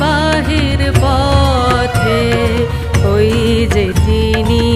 বাহির পথে ওই যে তিনি